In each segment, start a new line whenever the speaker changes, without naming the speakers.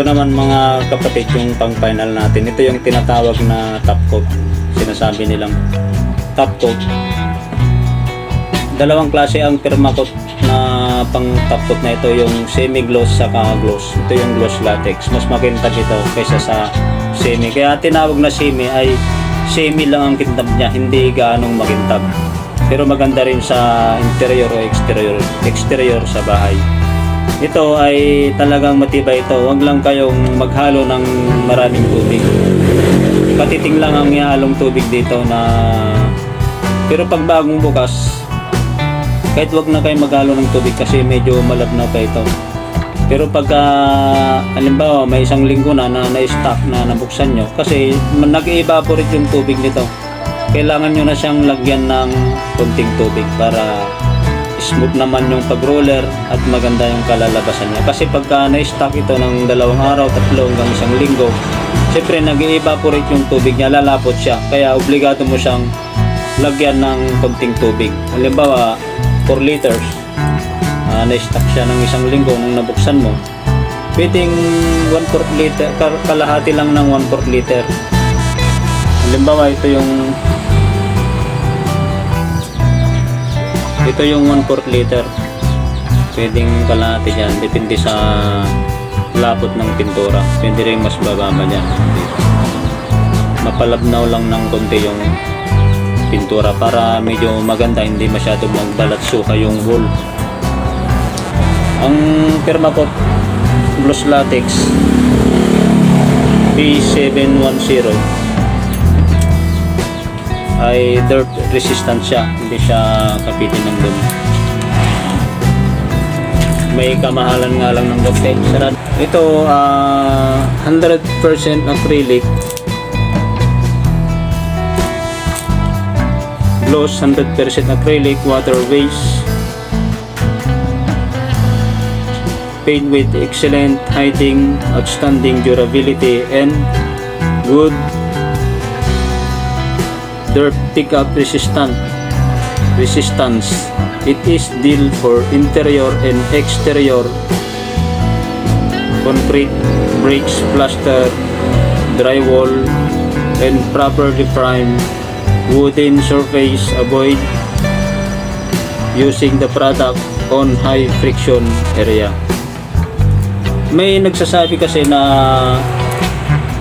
Ito naman mga kapatid yung pang final natin. Ito yung tinatawag na top coat. Sinasabi nilang top coat. Dalawang klase ang permacoat na pang top coat na ito yung semi-gloss saka gloss. Ito yung gloss latex. Mas makintab ito kaysa sa semi. Kaya tinawag na semi ay semi lang ang kintab niya, hindi gaanong makintab. Pero maganda rin sa interior o exterior, exterior sa bahay. Ito ay talagang matibay ito. Huwag lang kayong maghalo ng maraming tubig. Patiting lang ang ihalong tubig dito na pero pag bagong bukas kahit wag na kayo maghalo ng tubig kasi medyo malabnaw pa ito. Pero pagka halimbawa may isang linggo na na na-stock na nabuksan nyo kasi nag-evaporate yung tubig nito. Kailangan nyo na siyang lagyan ng konting tubig para smooth naman yung pag-roller at maganda yung kalalabasan niya. Kasi pagka na-stock ito ng dalawang araw, tatlo hanggang isang linggo, siyempre nag-evaporate yung tubig niya, lalapot siya. Kaya obligado mo siyang lagyan ng konting tubig. Halimbawa, 4 liters, ah, na-stock siya ng isang linggo nung nabuksan mo, pwedeng 1 4 liter, kal- kalahati lang ng 1 4 liter. Halimbawa, ito yung ito yung 1 4 liter. Pwedeng kalahati yan, depende sa lapot ng pintura. Pwede rin mas bababa yan. Mapalabnaw lang ng konti yung pintura para medyo maganda, hindi masyado magbalat suka yung wool. Ang Permacoat Gloss Latex B710 ay dirt resistant siya, hindi siya kapitin ng dumi. May kamahalan nga lang ng bote. Sarad. Ito, ah, 100% acrylic gloss 100% acrylic water base paint with excellent hiding outstanding durability and good dirt pickup resistant resistance. It is deal for interior and exterior concrete bricks plaster drywall and properly primed wooden surface. Avoid using the product on high friction area. May nagsasabi kasi na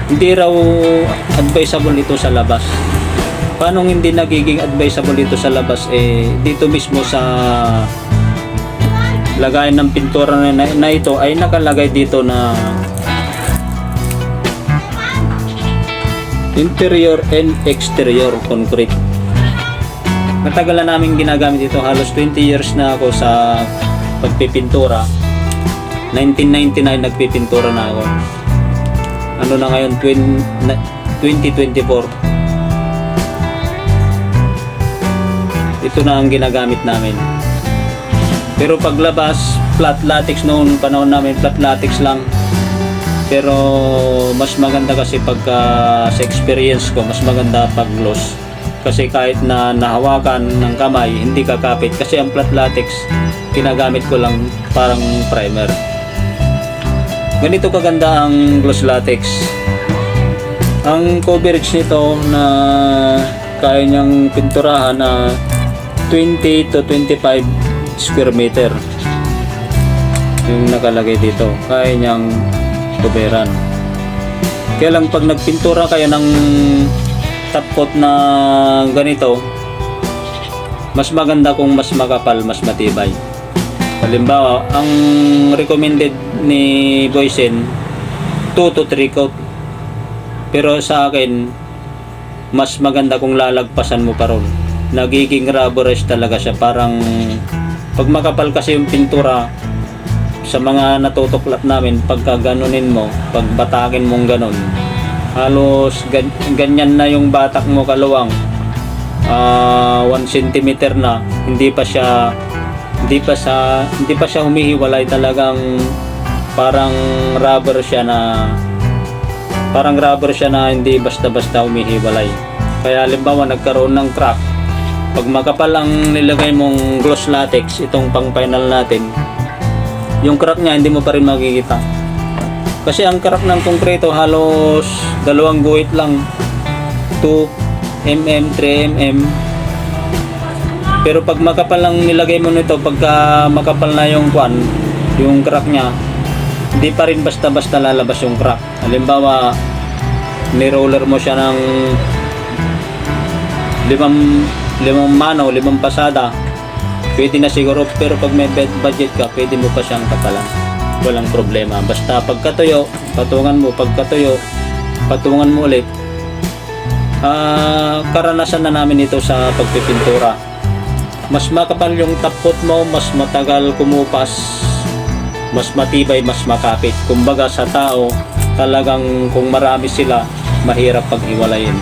hindi raw advisable ito sa labas paano hindi nagiging advisable ito sa labas eh dito mismo sa lagayan ng pintura na, na ito ay nakalagay dito na interior and exterior concrete. Matagal na namin ginagamit ito, halos 20 years na ako sa pagpipintura. 1999 nagpipintura na ako. Ano na ngayon, 20, na- 2024. Ito na ang ginagamit namin. Pero paglabas, flat latex noon panahon namin, flat latex lang. Pero mas maganda kasi pagka sa experience ko, mas maganda pag gloss. Kasi kahit na nahawakan ng kamay, hindi kakapit. Kasi ang flat latex, ginagamit ko lang parang primer. Ganito kaganda ang gloss latex. Ang coverage nito na kaya niyang pinturahan na 20 to 25 square meter yung nakalagay dito. Kaya niyang tuberan. Kaya lang pag nagpintura kayo ng top coat na ganito, mas maganda kung mas makapal, mas matibay. Halimbawa, ang recommended ni Boysen 2 to 3 coat. Pero sa akin, mas maganda kung lalagpasan mo pa ron. Nagiging rubberish talaga siya. Parang pag makapal kasi yung pintura, sa mga natutuklat namin, pagka ganunin mo, pag batakin mong ganon, halos gan- ganyan na yung batak mo kaluwang. 1 cm na, hindi pa siya hindi pa sa hindi pa siya humihiwalay talagang parang rubber siya na parang rubber siya na hindi basta-basta humihiwalay. Kaya halimbawa nagkaroon ng crack, pag makapal ang nilagay mong gloss latex, itong pang final natin, yung crack niya hindi mo pa rin makikita. Kasi ang crack ng konkreto halos dalawang guhit lang. 2 mm, 3 mm. Pero pag makapal lang nilagay mo nito, pagka makapal na yung kwan, yung crack niya, hindi pa rin basta-basta lalabas yung crack. Halimbawa, ni-roller mo siya ng limang, limang mano, limang pasada, pwede na siguro. Pero pag may budget ka, pwede mo pa siyang kapalan. Walang problema. Basta pagkatuyo, patungan mo, pagkatuyo, patungan mo ulit. Ah, karanasan na namin ito sa pagpipintura. Mas makapal yung tapot mo, mas matagal kumupas, mas matibay, mas makapit. Kumbaga sa tao, talagang kung marami sila, mahirap pag-iwalayin.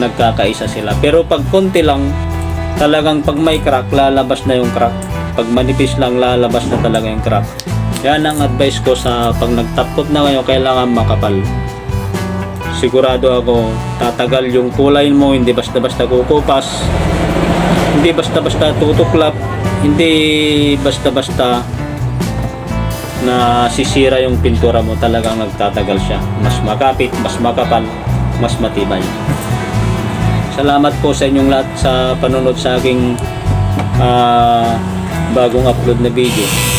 Nagkakaisa sila. Pero pag konti lang, talagang pag may crack, lalabas na yung crack. Pag manipis lang, lalabas na talaga yung crack. Yan ang advice ko sa pag nagtapot na kayo, kailangan makapal. Sigurado ako, tatagal yung kulay mo, hindi basta-basta kukupas, hindi basta-basta tutuklap, hindi basta-basta na sisira yung pintura mo talagang nagtatagal siya mas makapit, mas makapal mas matibay salamat po sa inyong lahat sa panonood sa aking ah, bagong upload na video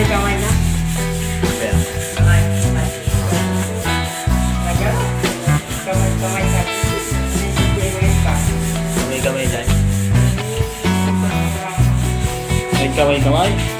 kung kamay-kamay na.
Ayan.
Tagal. Kamay-kamay na. Hindi pa.
Kamay-kamay dyan. May kamay-kamay.